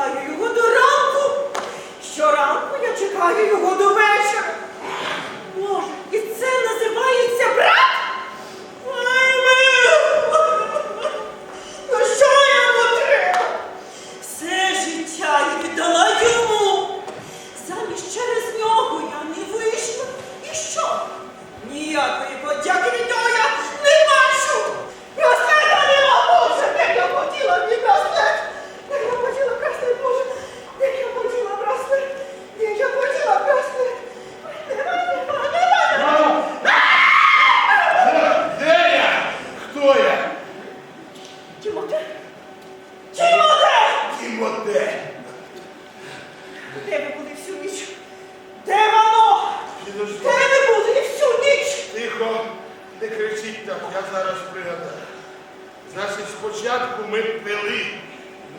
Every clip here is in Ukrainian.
чекаю його до ранку. Щоранку я чекаю його Тімоте! Тімоте! Тімоте! Де ви були всю ніч? Де воно? Де ви були всю ніч? Тихо, не кричіть так, я зараз пригадаю. Значить, спочатку ми пили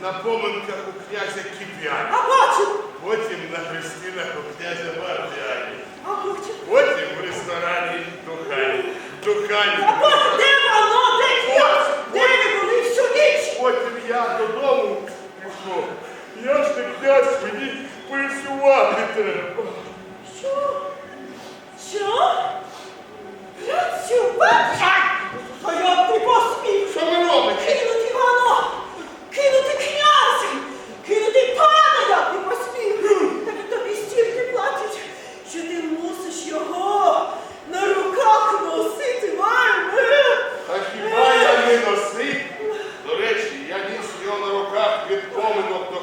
на поминках у князя Кіпіані. А потім? Потім на хрестинах у князя Вардіані. А потім? Потім в ресторані Духані. Духані. Пішов. Я ж не князь, мені працювати треба. Що? Що? Працювати? від поминок до тобто,